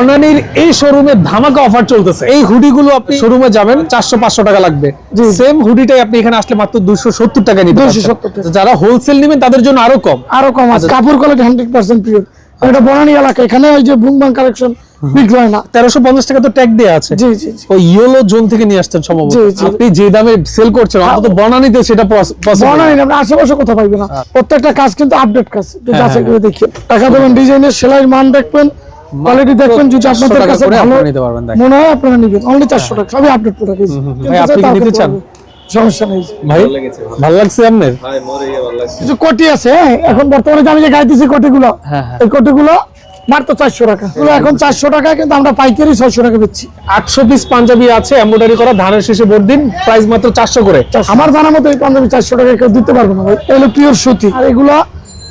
অনানির এই শোরুমে ধামাকা অফার চলতেছে। এই হুডি গুলো আপনি শোরুমে যাবেন চারশো পাঁচশো টাকা লাগবে। সেম হুডিটাই আপনি এখানে আসলে মাত্র দুশো সত্তর টাকা 270 পারছেন। টাকা। যারা হোলসেল নেবেন তাদের জন্য আরও কম। আরও কম আছে। কাপড় কোয়ালিটি হান্ড্রেড পার্সেন্ট পিওর এটা বনানী এলাকা এখানে ওই যে বুমবাং কালেকশন বিক্রি না। তেরোশো পঞ্চাশ টাকা তো ট্যাগ দেওয়া আছে। জি জি জি। ওই ইয়েলো জোন থেকে নিয়ে আসছেন সম্ভবত। জি, জি। আপনি যে দামে সেল করছেন অন্তত বনানিতে সেটা বনানী না, আমরা আশেপাশে কোথাও পাইবে না। প্রত্যেকটা কাজ কিন্তু আপডেট কাজ। হ্যাঁ, যাচাই হ্যাঁ, করে দেখি। টাকা দেবেন ডিজাইনের সেলাইয়ের মান দেখবেন। কোয়ালিটি দেখবেন যদি আপনাদের কাছে ভালো নিতে পারবেন, দেখেন। মনে হয় আপনারা নিবেন। অনলি চারশো টাকা। সবই আপডেট প্রোডাক্ট ভাই, আপনি কি নিতে চান? সমস্যা নেই। ভাই ভালো লাগছে আপনার? কিছু কোটি আছে হ্যাঁ? এখন বর্তমানে আমি যে গাইতেছি কোটিগুলো হ্যাঁ, হ্যাঁ। এই কোটিগুলো মাত্র চারশো টাকা। এখন চারশো টাকা কিন্তু আমরা পাইকারি ছয়শো টাকা বেচছি। আটশো পিস পাঞ্জাবি আছে এমব্রয়ডারি করা ধানের শেষে ভোট দিন প্রাইস মাত্র চারশো করে। আমার জানা মতো এই পাঞ্জাবি চারশো টাকা কেউ দিতে পারবে না ভাই। এগুলো পিওর সুতি। আর এগুলো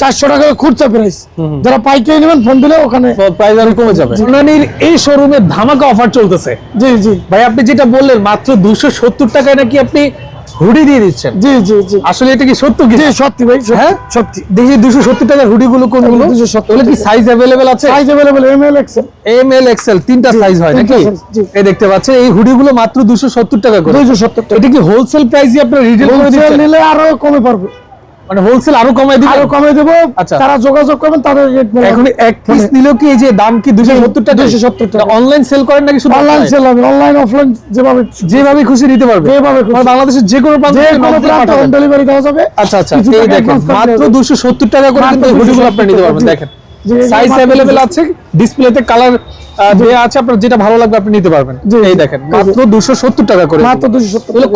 চারশো টাকা খুচরা প্রাইস যারা পাইকারি নেবেন ফোন দিলে ওখানে প্রাইস আরও কমে যাবে। অনানির এই শোরুমে ধামাকা অফার চলতেছে। জি জি। ভাই আপনি যেটা বললেন মাত্র দুশো সত্তর টাকায় নাকি আপনি হুডি দিয়ে দিচ্ছেন? জি জি জি। আসলে এটা কি সত্য কি? জি সত্যি ভাই হ্যাঁ? সত্যি। দেখি দুশো সত্তর টাকার হুডি গুলো কোনগুলো 270 ওগুলো কি সাইজ অ্যাভেলেবেল আছে? Size available M L XL M L XL তিনটা সাইজ হয় নাকি? এই দেখতে পাচ্ছেন এই হুডি গুলো মাত্র দুশো সত্তর টাকা করে। দুইশো সত্তর টাকা। এটা কি হোলসেল প্রাইসই আপনার রিটেল নিলে আরও কমে পারবে। মানে হোলসেল আরও কমায় আরও কমে দেবো। আচ্ছা। তারা যোগাযোগ করবেন তাদের রেট এখন এক পিস নিলেও কি এই যে দাম কি দুশো সত্তর টাকা 270 টাকা। অনলাইন সেল করেন নাকি শুধু অনলাইন সেল হবে অনলাইন অফলাইন যেভাবে যেভাবে খুশি নিতে পারবে। যেভাবে। মানে বাংলাদেশের যে কোনো প্রান্ত যে থেকে কোনো প্রান্তে হোম ডেলিভারি দেওয়া যাবে। আচ্ছা আচ্ছা এই দেখেন মাত্র হবে। দুশো সত্তর টাকা করে কিন্তু হুডিগুলো আপনি নিতে পারবেন দেখেন। সাইজ 270 আছে ডিসপ্লেতে কালার আছে আপনার যেটা ভালো লাগবে আপনি নিতে পারবেন। এই দেখেন। মাত্র টাকা করে মাত্র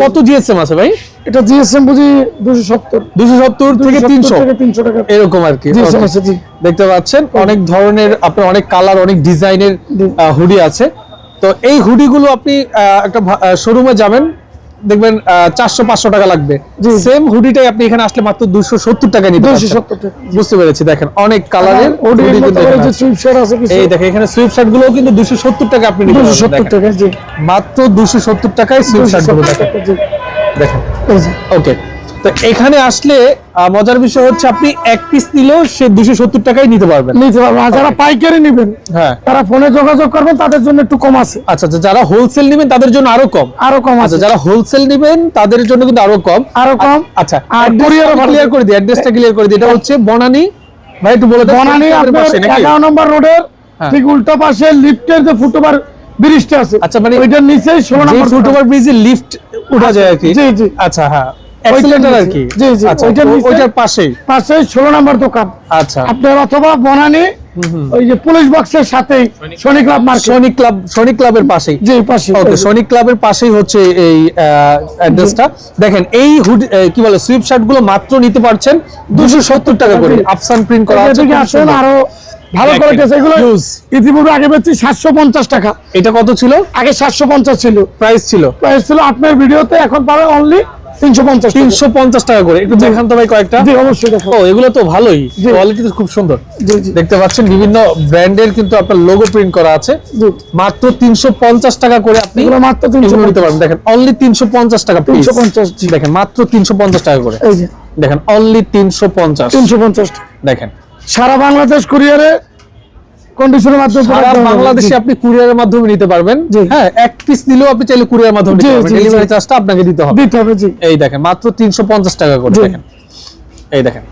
কত জিএসএম আছে ভাই? এটা জিএসএম বুঝি দুশো সত্তর। দুশো সত্তর থেকে তিনশো। থেকে তিনশো টাকা। এরকম আর কি। জিএসএম আছে জি। দেখতে পাচ্ছেন অনেক ধরনের আপনার অনেক কালার অনেক ডিজাইনের হুডি আছে। তো এই হুডিগুলো আপনি একটা শোরুমে যাবেন দেখবেন চারশো পাঁচশো টাকা লাগবে। সেম হুডিটাই আপনি এখানে আসলে মাত্র দুশো সত্তর টাকা নিতে দুশো সত্তর বুঝতে পেরেছি দেখেন অনেক কালারের এই দেখেন এখানে সুইপ শার্টগুলো কিন্তু দুশো সত্তর টাকা আপনি নিতে দুশো সত্তর। টাকা জি। মাত্র দুশো সত্তর টাকায় সুইপ শার্টগুলো দেখেন। দেখেন। ওকে তো এখানে আসলে মজার বিষয় হচ্ছে আপনি এক পিস নিলেও সে দুশো সত্তর টাকায় নিতে পারবেন। নিতে পারবেন। আর যারা পাইকারি নেবেন হ্যাঁ। তারা ফোনে যোগাযোগ করবেন তাদের জন্য একটু কম আছে। আচ্ছা আচ্ছা যারা হোলসেল নেবেন তাদের জন্য আরও কম। আরও কম আচ্ছা আছে। যারা হোলসেল নেবেন তাদের জন্য কিন্তু আরও কম। আরও কম। আচ্ছা আর। ক্লিয়ার করে দিই অ্যাড্রেসটা ক্লিয়ার করে দিই। এটা হচ্ছে বনানী। ভাই একটু বলে বনানী আপনার? এগারো নম্বর রোডের হ্যাঁ। ঠিক উল্টো পাশে লিফটের যে ফুটওভার ব্রিজটা আছে আচ্ছা, মানে ওইটার নিচে ষোলো যে নম্বর ফুটওভার ব্রিজে লিফট উঠা যায় আর কি। জি, জি। আচ্ছা হ্যাঁ। অ্যাক্সিলেটর আর কি? জি, জি, ওইটার ওইটার পাশেই পাশে ষোলো নম্বর দোকান। আচ্ছা। আপনার অথবা বনানী ওই যে পুলিশ বক্সের সাথে শনি club market Sonic club Sonic ক্লাবের পাশেই। জি পাশে ওকে সনিক ক্লাবের পাশেই হচ্ছে এই অ্যাড্রেসটা দেখেন এই হুড কি বলে সুইপ শার্টগুলো মাত্র নিতে পারছেন দুশো সত্তর টাকা করে। আফসান প্রিন্ট করা আছে আসেন আরও ভালো কোয়ালিটি আছে এগুলো ইতিপূর্বে আগে সাতশো পঞ্চাশ টাকা। এটা কত ছিল? আগে সাতশো পঞ্চাশ ছিল। প্রাইস ছিল। প্রাইস ছিল আপনার ভিডিওতে এখন পাবে অনলি তিনশো পঞ্চাশ তিনশো পঞ্চাশ টাকা করে। একটু দেখান তো ভাই কয়েকটা। অবশ্যই ও এগুলো তো ভালোই। কোয়ালিটি তো খুব সুন্দর। দেখতে পাচ্ছেন বিভিন্ন ব্র্যান্ডের কিন্তু আপনার লোগো প্রিন্ট করা আছে। মাত্র তিনশো পঞ্চাশ টাকা করে আপনি এগুলো মাত্র তিনশো নিতে পারবেন। দেখেন অনলি তিনশো পঞ্চাশ টাকা। 350 জি। দেখেন মাত্র তিনশো পঞ্চাশ টাকা করে। দেখেন অনলি তিনশো পঞ্চাশ। তিনশো পঞ্চাশ। দেখেন। সারা বাংলাদেশ কুরিয়ারে কন্ডিশনের মাধ্যমে সারা product দেওয়া হবে। বাংলাদেশে আপনি কুরিয়ারের মাধ্যমে নিতে পারবেন। হ্যাঁ এক পিস নিলেও আপনি চাইলে কুরিয়ার মাধ্যমে নিতে পারবেন। জি, জি। ডেলিভারি চার্জটা আপনাকে দিতে হবে। দিতে হবে জি। এই দেখেন মাত্র তিনশো পঞ্চাশ টাকা করে দেখেন। এই দেখেন।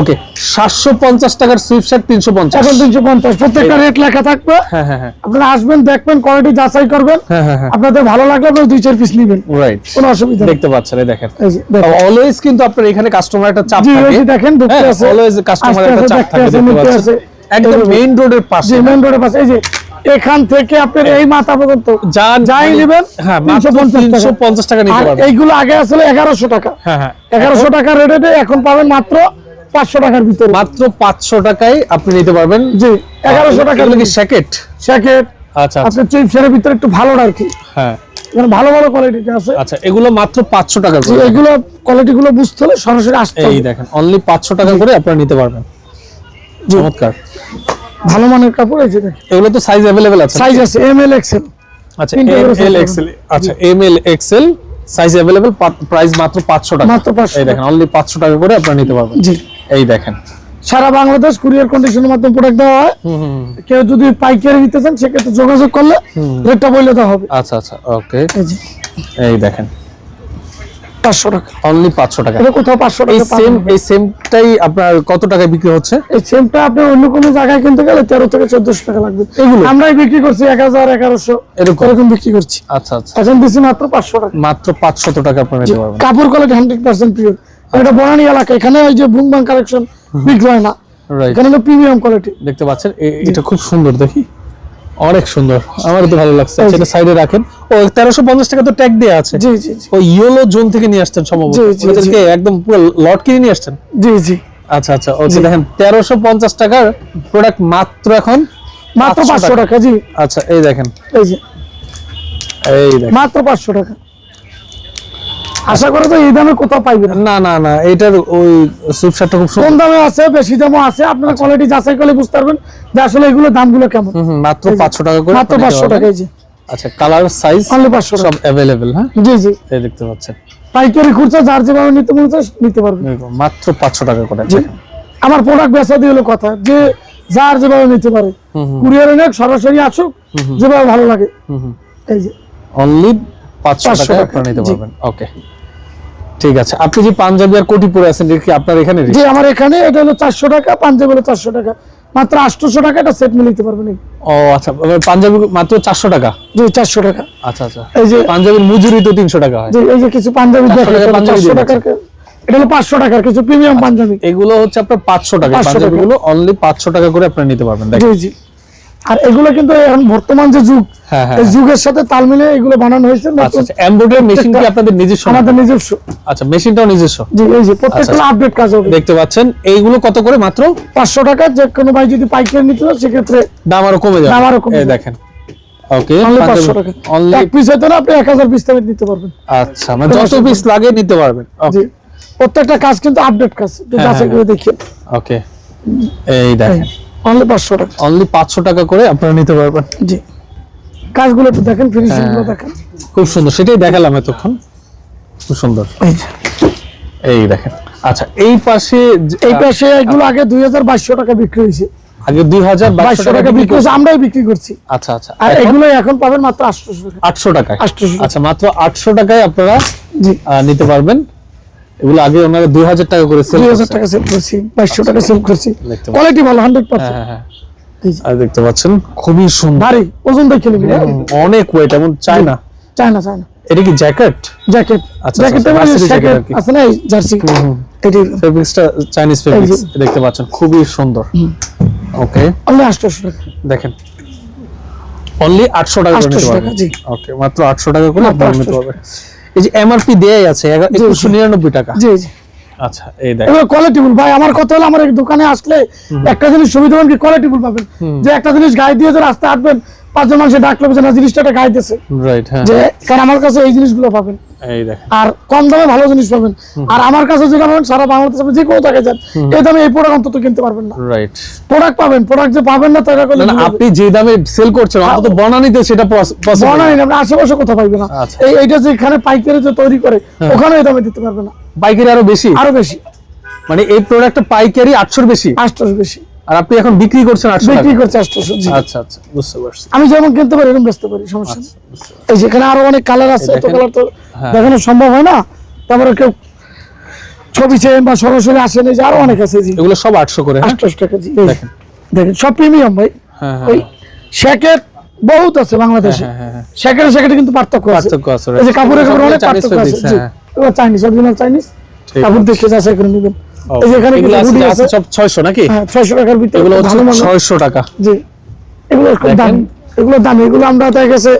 ওকে সাতশো পঞ্চাশ টাকার সুইফট শার্ট তিনশো পঞ্চাশ। এখন তিনশো পঞ্চাশ। প্রত্যেকটা রেট লেখা থাকবে। হ্যাঁ হ্যাঁ হ্যাঁ। আপনারা আসবেন দেখবেন কোয়ালিটি যাচাই করবেন। হ্যাঁ আপনাদের ভালো লাগলে আপনারা দুই চার পিস নেবেন। রাইট কোনো অসুবিধা দেখতে পাচ্ছেন এই দেখেন। এই অলওয়েজ কিন্তু আপনার এখানে কাস্টমার একটা চাপ থাকে। দেখেন ঢুকতে আছে। অলওয়েজ কাস্টমার একটা চাপ থাকে দেখতে পাচ্ছেন। আছে। একদম মেইন রোডের পাশে। মেন রোডের পাশে এই যে এখান থেকে আপনার এই মাথা পর্যন্ত যান যাই মানে- নেবেন হ্যাঁ মাত্র 350 তিনশো পঞ্চাশ টাকা নিতে পারবেন। এইগুলো আগে আসলে এগারোশো টাকা। হ্যাঁ হ্যাঁ। এগারোশো টাকা রেটে এখন পাবেন মাত্র পাঁচশো টাকার ভিতরে। মাত্র পাঁচশো টাকায় আপনি নিতে পারবেন। জি এগারোশো টাকা এগুলো কি স্যাকেট জ্যাকেট আচ্ছা আচ্ছা। চিপসের ভিতরে একটু ভালো আর কি। হ্যাঁ। এখানে ভালো ভালো কোয়ালিটি আছে। আচ্ছা এগুলো মাত্র পাঁচশো টাকা করে। এগুলো কোয়ালিটি গুলো বুঝতে হলে সরাসরি আসতে এই দেখেন অনলি পাঁচশো টাকা করে আপনারা নিতে পারবেন। চমৎকার। ভালো মানের কাপড় দেখেন। এগুলো তো সাইজ অ্যাভেলেবেল আছে। সাইজ আছে এম এল এক্সেল আচ্ছা এম করে size এল এক্সেল আচ্ছা M L XL size available price মাত্র পাঁচশো টাকা। মাত্র 500 এই দেখেন অনলি পাঁচশো টাকা করে আপনারা নিতে পারবেন। জি। এই দেখেন। সারা বাংলাদেশ কুরিয়ার কন্ডিশনের মাধ্যমে প্রোডাক্ট দেওয়া হয়। কেউ যদি পাইকারি নিতে চান সেক্ষেত্রে যোগাযোগ করলে রেটটা বলে দেওয়া হবে। আচ্ছা আচ্ছা ওকে এই দেখেন। পাঁচশো টাকা। অনলি পাঁচশো টাকা। এটা কোথাও পাঁচশো টাকা সেম এই সেমটাই আপনার কত টাকায় বিক্রি হচ্ছে? এই সেমটা আপনি অন্য কোনো জায়গায় কিনতে গেলে তেরো থেকে চোদ্দশো টাকা লাগবে। এগুলো? আমরাই বিক্রি করছি এক হাজার এগারোশো। এরকম? এরকম বিক্রি করছি। আচ্ছা আচ্ছা। এখন দিচ্ছি মাত্র পাঁচশো টাকা। মাত্র পাঁচশত টাকা আপনার নিতে পারবেন। কাপড় কোয়ালিটি হান্ড্রেড পার্সেন্ট পিওর এটা বনানী এলাকা এখানে ওই যে বুংবাং কালেকশন বিক্রি হয় না। রাইট এখানে প্রিমিয়াম কোয়ালিটি দেখতে পাচ্ছেন এটা খুব সুন্দর দেখি। অনেক সুন্দর। আমার তো ভালো লাগছে। সেটা সাইডে রাখেন। ও তেরোশো পঞ্চাশ টাকা তো ট্যাগ দেওয়া আছে। জি জি ওই ইয়েলো জোন থেকে নিয়ে আসছেন সম্ভবত। একদম পুরো লট কিনে নিয়ে আসছেন? জি জি। আচ্ছা আচ্ছা। ওকে দেখেন তেরোশো পঞ্চাশ টাকার প্রোডাক্ট মাত্র এখন মাত্র পাঁচশো টাকা জি। আচ্ছা এই দেখেন। এই যে। এই দেখেন। মাত্র পাঁচশো টাকা। আশা করে তো এই দামে কোথাও পাইবে না। না না এইটার ওই সুইপশারটা খুব কম দামে আছে বেশি দামও আছে আপনারা কোয়ালিটি যাচাই করলে বুঝতে পারবেন যে আসলে এগুলো দামগুলো কেমন। মাত্র পাঁচশো টাকা করে মাত্র আপনি নিতে পাঁচশো পারবেন। টাকা এই যে। আচ্ছা কালার সাইজ অনলি পাঁচশো টাকা। সব অ্যাভেলেবেল হ্যাঁ? জি জি। এই দেখতে পাচ্ছেন। পাইকারি খুচরা যার যেভাবে নিতে মনে হচ্ছে নিতে পারবেন মাত্র পাঁচশো টাকা করে জি। আমার প্রোডাক্ট বেচা দিয়ে হলো কথা যে যার যেভাবে নিতে পারে। কুরিয়ারে নেক সরাসরি আসুক যেভাবে ভালো লাগে। এই যে। অনলি পাঁচশো 500 টাকা আপনারা নিতে পারবেন। ওকে ঠিক আছে। আপনি যে পাঞ্জাবি আর কোটি পরে আছেন? কি আপনার এখানে যে আমার এখানে এটা হলো চারশো টাকা পাঞ্জাবি হলো চারশো টাকা। মাত্র আটশোশো টাকা এটা সেট পারবেন ও আচ্ছা এবার পাঞ্জাবি মাত্র চারশো টাকা? জি চারশো টাকা। আচ্ছা আচ্ছা। এই যে পাঞ্জাবির মজুরি তো তিনশো টাকা হয়। এই যে কিছু পাঞ্জাবি চারশো টাকার এটা হলো পাঁচশো টাকার কিছু প্রিমিয়াম পাঞ্জাবি। এগুলো হচ্ছে আপনার পাঁচশো টাকা। 500 টাকা। পাঞ্জাবি গুলো অনলি পাঁচশো টাকা করে আপনারা নিতে পারবেন। দেখেন। জি জি। আর এগুলো কিন্তু এখন বর্তমান যে যুগ হ্যাঁ, হ্যাঁ, এই যুগের সাথে তাল মিলিয়ে এগুলো বানানো হয়েছে আচ্ছা আচ্ছা। এমব্রয়ডারি মেশিন কি আপনাদের নিজস্ব? আমাদের নিজস্ব। আচ্ছা মেশিনটাও নিজস্ব? জি এই যে প্রত্যেকটা আচ্ছা। আপডেট কাজ হবে। দেখতে পাচ্ছেন এইগুলো কত করে মাত্র? পাঁচশো টাকা যে কোনো ভাই যদি পাইকারি নিতে চান সেক্ষেত্রে দাম আরও কমে যাবে। দাম আরও কমে এই দেখেন। ওকে অনলি পাঁচশো টাকা। অনলি এক পিস হয়তো না আপনি এক হাজার পিস দামে নিতে পারবেন। আচ্ছা মানে যত পিস লাগে নিতে পারবেন। জি। প্রত্যেকটা কাজ কিন্তু আপডেট কাজ। হ্যাঁ, যাচাই হ্যাঁ, করে দেখিয়ে ওকে এই দেখেন। অনলি পাঁচশো টাকা। অনলি পাঁচশো টাকা করে আপনারা নিতে পারবেন। জি। কাজগুলো একটু দেখেন ফিনিশিংগুলো হ্যাঁ। দেখেন। খুব সুন্দর সেটাই দেখালাম এতক্ষণ। খুব সুন্দর। এই দেখেন। আচ্ছা এই পাশে এই পাশে এগুলো আগে দুই হাজার বাইশশো টাকা বিক্রি হয়েছে। আগে দুই হাজার বাইশশো টাকা বিক্রি হয়েছে আমরাই বিক্রি করছি। আচ্ছা আচ্ছা। আর এগুলো এখন পাবেন মাত্র আটশোশো টাকা। আটশো টাকায়। আচ্ছা মাত্র আটশো টাকায় আপনারা নিতে পারবেন। এগুলো আগে দুই হাজার টাকা করে সেল দুই হাজার টাকা সেল করছি বাইশশো টাকা সেল করছি। কোয়ালিটি ভালো হান্ড্রেড হ্যাঁ পার্সেন্ট হ্যাঁ, হ্যাঁ আর দেখতে পাচ্ছেন খুবই সুন্দর। ভারী ওজন দেখে নিবি অনেক ওয়েট এমন চাই না চায় না চায় না এটা কি জ্যাকেট? জ্যাকেট আচ্ছা, জ্যাকেট আচ্ছা, আছে না জার্সি? এটি ফেব্রিক্সটা চাইনিজ ফেব্রিক্স দেখতে পাচ্ছেন খুবই সুন্দর। ওকে অনলি আটশোশো টাকা। দেখেন। অনলি আটশো টাকা করে নিতে 800 পারবেন। জি। ওকে মাত্র আটশো টাকা করে আপনারা নিতে 800 পারবেন। এই যে এমআরপি দেয়াই আছে একুশশো নিরানব্বই টাকা। জি জি। আচ্ছা এই দেখেন। এগুলো কোয়ালিটিফুল ভাই আমার কথা হলো আমার এই দোকানে আসলে একটা জিনিস সুবিধা হবে কি কোয়ালিটিফুল পাবেন? যে একটা জিনিস গায়ে দিয়ে যে রাস্তা হাঁটবেন পাঁচজন মানুষের ডাকলে না জিনিসটা একটা রাইট হ্যাঁ। যে কারণ আমার কাছে এই জিনিসগুলো পাবেন। আর কম দামে ভালো জিনিস পাবেন। আর আমার কাছে যেটা পাবেন সারা বাংলাদেশ যে কোনো জায়গায় যান এই দামে এই প্রোডাক্ট অন্তত কিনতে পারবেন না। রাইট প্রোডাক্ট পাবেন প্রোডাক্ট যে পাবেন না তারা করলে আপনি যে দামে সেল করছেন অন্তত বনানিতে সেটা পসিবল বনাই না আপনি আশেপাশে কোথাও পাইবেন না। আচ্ছা। এই এইটা যে এখানে পাইকারি যে তৈরি করে ওখানে এই দামে দিতে পারবে না। পাইকারি আরও বেশি? আরও বেশি। মানে এই প্রোডাক্টটা পাইকারি আটশোর বেশি? আটশোশো বেশি। আর আপনি এখন বিক্রি করছেন আটশো বিক্রি করছে জি। আচ্ছা আচ্ছা বুঝতে পারছি। আমি যেমন কিনতে পারি এরকম বেচতে পারি সমস্যা নেই। এই যেখানে আরও অনেক কালার আছে দেখেন। কালার তো হ্যাঁ। দেখানো সম্ভব হয় না। তারপরে কেউ ছবি চেন বা সরাসরি আসেন এই যে আরও অনেক আছে এগুলো সব আটশো করে হ্যাঁ? আটশো টাকা জি দেখেন। দেখেন সব প্রিমিয়াম ভাই। হ্যাঁ ওই শ্যাকেট বহুত আছে বাংলাদেশে। শ্যাকেটে শ্যাকেটে কিন্তু পার্থক্য আছে। পার্থক্য আছে, এই যে. কাপড়ে কাপড়ে অনেক পার্থক্য আছে। চাইনিজ অরিজিনাল চাইনিজ কাপড় দেখে যাচাই করে নেবেন। এখানে আছে সব নাকি? হ্যাঁ ছয়শো টাকার ভিতরে এগুলো হচ্ছে ভালো মানের ছয়শো টাকা। জি। এগুলো খুব দেখেন। এগুলো দামি এগুলো আমরা দেখা গেছে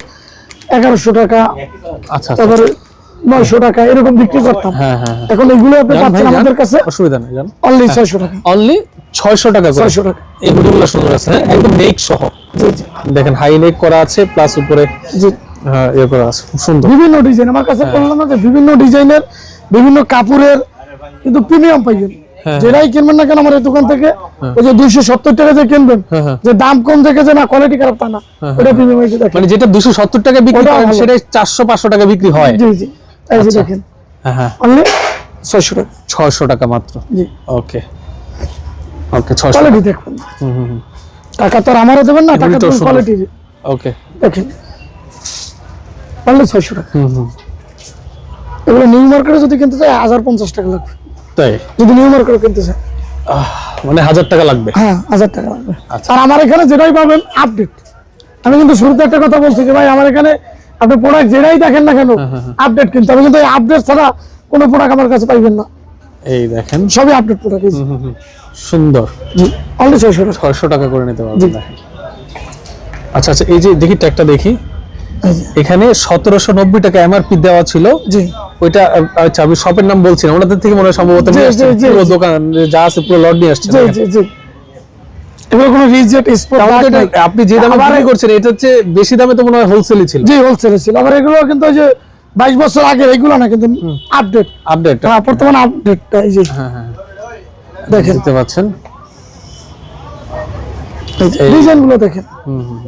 এগারোশো টাকা আচ্ছা আচ্ছা। তারপরে নয়শো টাকা এরকম বিক্রি করতাম। হ্যাঁ হ্যাঁ। এখন এগুলো আপনি পাচ্ছেন আমাদের কাছে অসুবিধা নেই জান। অনলি ছয়শো টাকা। অনলি ছয়শো টাকা 600 টাকা। এই গুলো সুন্দর আছে একদম নেক সহ। জি জি। দেখেন হাই নেক করা আছে প্লাস উপরে জি। হ্যাঁ ইয়ে আছে। খুব সুন্দর। বিভিন্ন ডিজাইন আমার কাছে বললাম না যে বিভিন্ন ডিজাইনের বিভিন্ন কাপড়ের কিন্তু প্রিমিয়াম পাইবেন। হ্যাঁ। যেটাই কিনবেন না কেন আমার এই দোকান থেকে ওই যে দুইশো সত্তর টাকা যে কিনবেন হ্যাঁ, হ্যাঁ। যে দাম কম যে না কোয়ালিটি খারাপ তা না। ওটা প্রিমিয়াম মানে যেটা দুশো সত্তর টাকা বিক্রি করেন সেটাই চারশো পাঁচশো টাকা বিক্রি হয়। জি জি। এই যে আচ্ছা। দেখেন। হ্যাঁ হ্যাঁ। অনলি ছয়শো টাকা। ছয়শো টাকা মাত্র। জি। ওকে। ওকে ছয়শো কোয়ালিটি দেখবেন টাকা তো আর আমারও দেবেন না টাকা তো কোয়ালিটি ওকে। দেখেন। পারলে ছয়শো টাকা। হুম হুম। এগুলো নিউ মার্কেটে যদি কিনতে চাই হাজার পঞ্চাশ টাকা লাগবে। তাই? যদি নিউ মার্কেটে কিনতে চাই মানে হাজার টাকা লাগবে? হ্যাঁ হাজার টাকা লাগবে। আর আমার এখানে যেটাই পাবেন আপডেট আমি কিন্তু শুরুতে একটা কথা বলছি যে ভাই আমার এখানে আপনি প্রোডাক্ট যেটাই দেখেন না কেন আপডেট কিন্তু। আমি কিন্তু আপডেট ছাড়া কোনো প্রোডাক্ট আমার কাছে পাইবেন না। এই দেখেন। সবই আপডেট প্রোডাক্ট। সুন্দর। ছয়শো টাকা। ছয়শো টাকা করে নিতে জি। পারবেন দেখেন। আচ্ছা আচ্ছা এই যে দেখি ট্যাগটা দেখি। এখানে সতেরোশো নব্বই টাকা এমআরপি দেওয়া ছিল। জি। ওইটা আচ্ছা আমি শপের নাম বলছি না ওনাদের থেকে মনে হয় সম্ভবত পুরো দোকান যা আছে পুরো লট নিয়ে এগুলো কোনো স্পট এটা আপনি যে দামে বিক্রি করছেন এটা হচ্ছে বেশি দামে তো মনে হয় হোলসেলই ছিল। জি হোলসেলে ছিল। আবার এগুলো কিন্তু ওই যে বাইশ বছর আগে এগুলো না কিন্তু আপডেট আপডেট হ্যাঁ বর্তমানে আপডেটটা এই যে। হ্যাঁ হ্যাঁ দেখেন। দেখতে পাচ্ছেন ডিজাইনগুলো দেখেন।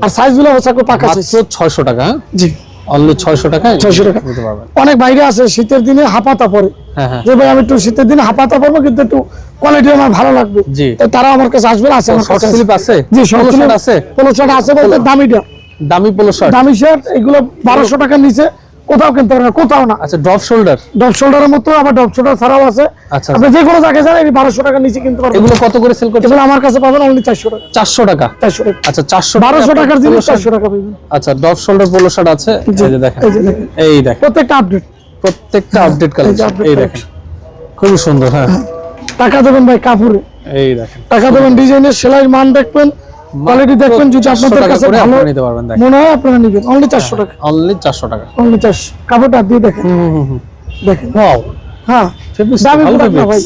আর সাইজগুলো হচ্ছে পাকা সাইজ টাকা হ্যাঁ? জি। অনলি ছয়শো টাকা 600 টাকা। নিতে পারবেন। অনেক বাইরে আছে শীতের দিনে হাঁপাতা পরে হ্যাঁ হ্যাঁ। যে ভাই আমি একটু শীতের দিনে হাফাতা পরবো কিন্তু একটু কোয়ালিটি আমার ভালো লাগবে। তো তারা আমার কাছে আসবে আছে আমার কাছে স্লিপ আছে। জি শর্ট আছে? পোলো শার্ট আছে বলতে দামিটা। দামি পোলো শার্ট দামি শার্ট এগুলো বারোশো টাকার নিচে। কোথাও কিনতে পারবে না কোথাও না। আচ্ছা ড্রপ শোল্ডার? ডব শোল্ডারের মতো আবার ডব শোল্ডার ছাড়াও আছে। আচ্ছা, আপনি যে কোনো জায়গায় যান এই বারোশো টাকার নিচে কিনতে পারবেন এগুলো কত করে সেল করছে এগুলো আমার কাছে পাবেন অনলি চারশো টাকা। চারশো টাকা? চারশো টাকা। আচ্ছা চারশো বারোশো টাকার জিনিস চারশো টাকা পাবেন। আচ্ছা ড্রপ শোল্ডার পোলো শার্ট আছে? এই যে দেখেন। এই দেখেন। প্রত্যেকটা আপডেট প্রত্যেকটা আপডেট হ্যাঁ, কালেকশন এই দেখেন। খুবই সুন্দর হ্যাঁ। টাকা দেবেন ভাই কাপড়ে। এই দেখেন। টাকা দেবেন ডিজাইনের সেলাই মান দেখবেন। কোয়ালিটি দেখবেন যদি আপনাদের কাছে ভালো নিতে পারবেন দেখেন। মনে হয় আপনারা নেবেন। অনলি চারশো টাকা। অনলি চারশো টাকা। অনলি চারশো কাপড়টা দিয়ে দেখেন। হুম দেখেন। ওয়াও হ্যাঁ দামি না ভাই?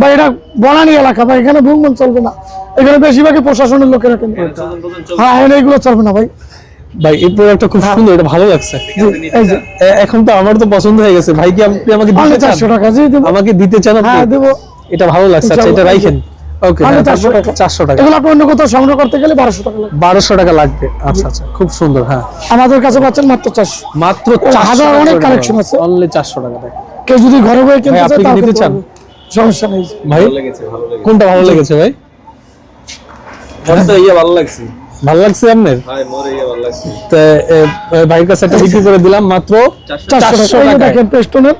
ভাই এটা বনানি এলাকা ভাই এখানে ভ্রমণ চলবে না। এখানে বেশিরভাগই প্রশাসনের লোকেরা কেন। হ্যাঁ এগুলো চলবে না ভাই। ভাই এই প্রোডাক্টটা খুব সুন্দর এটা ভালো লাগছে। এখন তো আমার তো পছন্দ হয়ে গেছে। ভাই কি আপনি আমাকে দিতে চান? চারশো টাকা জি আমাকে দিতে চান আপনি? হ্যাঁ দেবো। এটা ভালো লাগছে। আচ্ছা এটা। রাখেন ওকে চারশো টাকা। এগুলো আপনি অন্য কোথাও সংগ্রহ করতে গেলে বারোশো টাকা লাগবে। বারোশো টাকা লাগবে। আচ্ছা আচ্ছা খুব সুন্দর হ্যাঁ। আমাদের কাছে পাচ্ছেন মাত্র চারশো। মাত্র হাজার অনেক collection আছে। অনলি চারশো টাকা কেউ যদি ঘরে বয়ে কিনতে আপনি নিতে চান? সমস্যা নেই। ভাই কোনটা ভালো লেগেছে ভাই? আমার তো ইয়ে ভালো লাগছে। ভালো লাগছে আপনার? ভাই মোর ইয়ে ভালো লাগছে। তো এ, এ, ভাইয়ের কাছে একটা বিক্রি করে দিলাম মাত্র চারশো টাকা। পেস্টনের।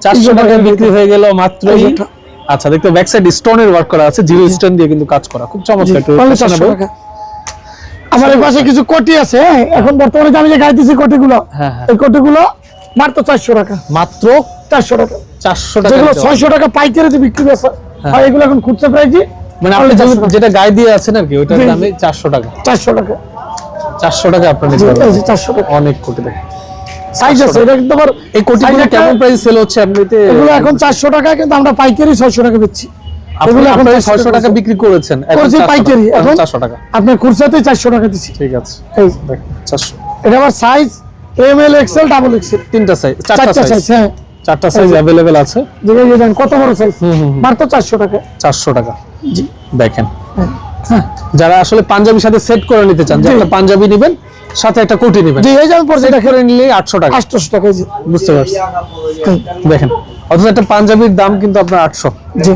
চারশো বিক্রি হয়ে গেল যে- আচ্ছা দেখতে ব্যাক সাইড স্টোনের ওয়ার্ক করা আছে জিরো স্টোন দিয়ে কিন্তু কাজ করা। খুব চমৎকার একটু আমার পাশে কিছু কোটি আছে হ্যাঁ? এখন বর্তমানে আমি যে গাইতেছি কোটিগুলো হ্যাঁ, হ্যাঁ। এই কোটিগুলো মাত্র চারশো টাকা। মাত্র চারশো টাকা। চারশো টাকা যেগুলো দিতে হবে। ছয়শো টাকা পাইকারিতে বিক্রি আছে আর এগুলো এখন খুচরা প্রাইজে মানে আপনি যেটা গায়ে দিয়ে আছেন আর কি জি। দামে চারশো টাকা। চারশো টাকা। চারশো টাকা যে চারশো টাকা। অনেক কোটি টাকা। সাইজ আছে এটা কিন্তু আবার এই কোটিগুলো কেমন প্রাইস সেল হচ্ছে এমনিতে? এগুলো এখন চারশো টাকা কিন্তু আমরা পাইকারি ছয়শো টাকা বেচছি এগুলো এখন আপনারা 400 ছয়শো টাকা টাকা বিক্রি করেছেন এখন পাইকারি এখন চারশো টাকা। আপনার খুচরাতে চারশো টাকা দিচ্ছি। ঠিক আছে এই দেখেন চারশো। এটা আবার size M L XL double XL তিনটা সাইজ চারটা সাইজ হ্যাঁ। চারটা সাইজ অ্যাভেলেবেল আছে। কত বড় সাইজ মাত্র টাকা। চারশো টাকা। জি। দেখেন। হ্যাঁ। যারা আসলে পাঞ্জাবির সাথে সেট করে নিতে চান যে একটা পাঞ্জাবি নেবেন সাথে একটা কোটি নেবেন। জি এই যে আমি সেট করে নিলেই আটশো টাকা। আটশোশো টাকা এই যে বুঝতে পারছি। দেখেন অথচ একটা পাঞ্জাবির দাম কিন্তু আপনার আটশো। জি।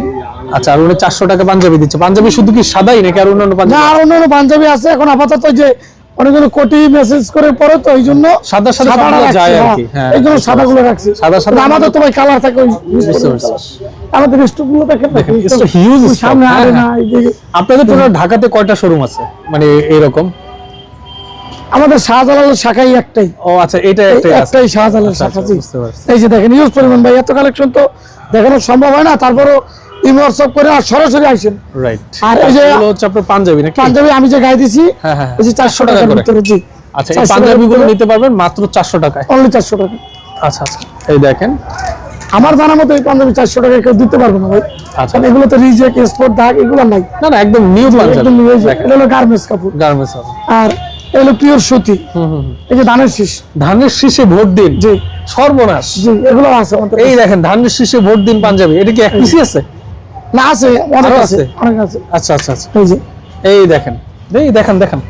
আচ্ছা আর উনি চারশো টাকা পাঞ্জাবি দিচ্ছে। পাঞ্জাবি শুধু কি সাদাই নাকি আর অন্যান্য না পাঞ্জাবি আর অন্যান্য পাঞ্জাবি আছে। এখন আপাতত যে অনেকগুলো কোটি মেসেজ করে পরে তো এই জন্য সাদা রাখছি, যায় আর হ্যাঁ। কি, হ্যাঁ, এই জন্য বুঝতে সাদাগুলো রাখছি। সাথে কিন্তু আমাদের তো ভাই কালার থাকে ওই বুঝতে। পারছি। আমাদের স্টকগুলো দেখেন না, ওই stock, সামনে হ্যাঁ, আরে না হ্যাঁ। এইদিকে। আপনাদের পুরো ঢাকাতে কয়টা শোরুম আছে? মানে এরকম? আমাদের শাহজালালের শাখাই একটাই। ও আচ্ছা এটা একটাই আছে। একটাই শাহজালালের আচ্ছা, শাখা আচ্ছা, জি। এই যে দেখেন ইউজ পরিমাণ ভাই এত কালেকশন তো দেখানো সম্ভব হয় না তারপরও করে আর সরাসরি রাইট আর এই যে- এগুলো হচ্ছে আপনার পাঞ্জাবি নাকি? পাঞ্জাবি আমি যে গাই দিছি হ্যাঁ, হ্যাঁ, এই যে চারশো টাকা টাকার করে। ভিতরে জি। আচ্ছা এই পাঞ্জাবিগুলো নিতে পারবেন মাত্র চারশো টাকায়। অনলি চারশো টাকা। আচ্ছা আচ্ছা এই দেখেন। আমার জানা মতো এই পাঞ্জাবি চারশো টাকা কেউ দিতে পারবে না ভাই। আচ্ছা। এগুলো তো রিজেক্ট স্পোর্ট দাগ এগুলো নাই। না না একদম নিউ পাঞ্জাবি। একদম যায়। এটা হলো গার্মেন্টস কাপড়। গার্মেন্টস আর এগুলো পিওর সুতি। এই যে ধানের শীষ। ধানের শীষে ভোট দিন। জি। সর্বনাশ। জি এগুলো আছে এই দেখেন ধানের শীষে ভোট দিন পাঞ্জাবি। এটা কি এক পিসি আছে? না আছে অনেক আছে আছে? অনেক আছে। আচ্ছা আচ্ছা আচ্ছা। এই যে। এই দেখেন এই দেখেন দেখেন।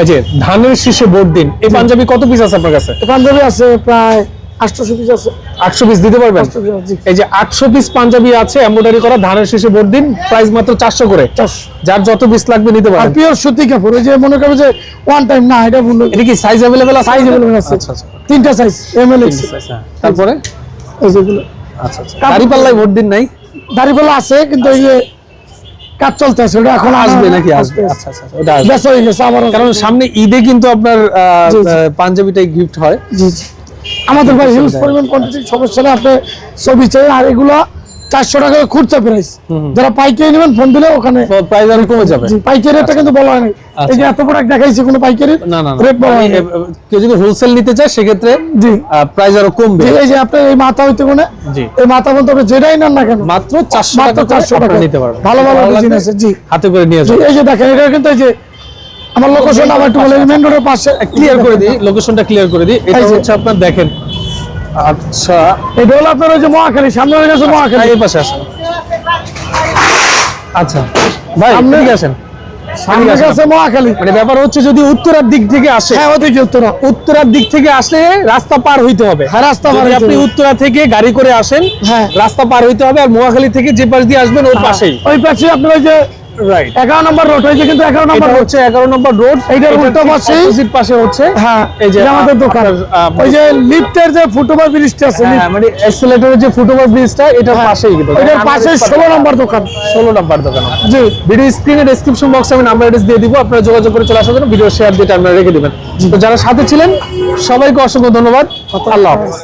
এই যে। ধানের শীষে ভোট দিন। এই পাঞ্জাবি কত পিস আছে আপনার কাছে? পাঞ্জাবি আছে প্রায় পিস আছে। আটশো পিস দিতে পারবেন? 800 piece, জি। এই যে আটশো পিস পাঞ্জাবি আছে এমব্রয়ডারি করা ধানের শেষে ভোট দিন প্রাইস মাত্র চারশো করে। যার যত পিস লাগবে নিতে আর পিওর সুতি কাপড় ওই যে মনে করবে যে ওয়ান টাইম না এটা ভুল এটা কি সাইজ অ্যাভেলেবেল আছে? সাইজ অ্যাভেলেবল আছে। আচ্ছা আচ্ছা। তিনটা সাইজ এম এল এক্স তারপরে? এই যেগুলো আচ্ছা আচ্ছা। দাড়ি পাল্লায় ভোট দিন নাই? দাড়িপাল্লা আছে কিন্তু এই যে কাজ চলতে আছে ওটা এখন আসবে নাকি? আসবে আচ্ছা আচ্ছা ওটা আসবে। আবার কারণ সামনে ঈদে কিন্তু আপনার পাঞ্জাবিটাই গিফট হয়। জি জি। আমাদের ভাই হিউজ পরিমাণ কোয়ান্টিটি সমস্যা নেই আপনি ছবি চাই আর এগুলো চারশো টাকা খুচরা প্রাইস যারা পাইকারি নেবেন ফোন দিলে ওখানে প্রাইস আরও কমে যাবে। পাইকারি রেটটা কিন্তু বলা হয় নাই। এই যে এত প্রোডাক্ট দেখাইছি কোনো পাইকারি না না রেট বলা হয় এ, কেউ যদি হোলসেল নিতে চায় সেক্ষেত্রে জি। প্রাইস আরও কমবে। এই যে আপনার এই মাথা হইতে কোনে জি। এই মাথা বলতে আপনি যেটাই নেন না কেন মাত্র চারশো মাত্র চারশো টাকা নিতে পারবেন। ভালো ভালো ডিজাইন আছে জি। হাতে করে নিয়ে যাবেন। এই যে দেখেন এটা কিন্তু এই যে আমার লোকেশন আবার একটু বলে মেন রোডের পাশে ক্লিয়ার করে দিই। লোকেশনটা ক্লিয়ার করে দিই। এটা হচ্ছে আপনার দেখেন। আচ্ছা। এটা হলো আপনার ওই যে মহাখালী সামনে হয়ে গেছে মহাখালী। এই পাশে আসেন। আচ্ছা ভাই সামনে- ঠিক আছেন সামনে আসেন। গেছে মহাখালী। মানে ব্যাপার হচ্ছে যদি উত্তরার দিক থেকে আসে হ্যাঁ ওদিকে উত্তরা। উত্তরার দিক থেকে আসলে রাস্তা পার হইতে হবে। হ্যাঁ, রাস্তা পার আপনি উত্তরা থেকে গাড়ি করে আসেন হ্যাঁ। রাস্তা পার হইতে হবে আর মোয়াখালী থেকে যে পাশ দিয়ে আসবেন ওর পাশেই। ওই পাশে আপনার ওই যে রাইট এগারো নম্বর রোড কিন্তু নম্বর হচ্ছে এগারো নম্বর রোড এইটার উল্টো পাশেই- অপোজিট পাশে হচ্ছে। হ্যাঁ এই যে আমাদের দোকান। ওই যে লিফটের যে ফুটওভার ব্রিজটা আছে হ্যাঁ, মানে এক্সেলেটরের যে ফুটওভার ব্রিজটা এটার পাশেই কিন্তু পাশে ষোলো নম্বর দোকান। ষোলো নাম্বার দোকান। জি। ভিডিও স্ক্রিনে ডেসক্রিপশন বক্সে আমি নাম্বার অ্যাড্রেস দিয়ে দিব আপনারা যোগাযোগ করে চলে আসার জন্য ভিডিও শেয়ার দিয়ে আপনারা রেখে দিবেন। তো যারা সাথে ছিলেন সবাইকে অসংখ্য ধন্যবাদ। আল্লাহ হাফেজ।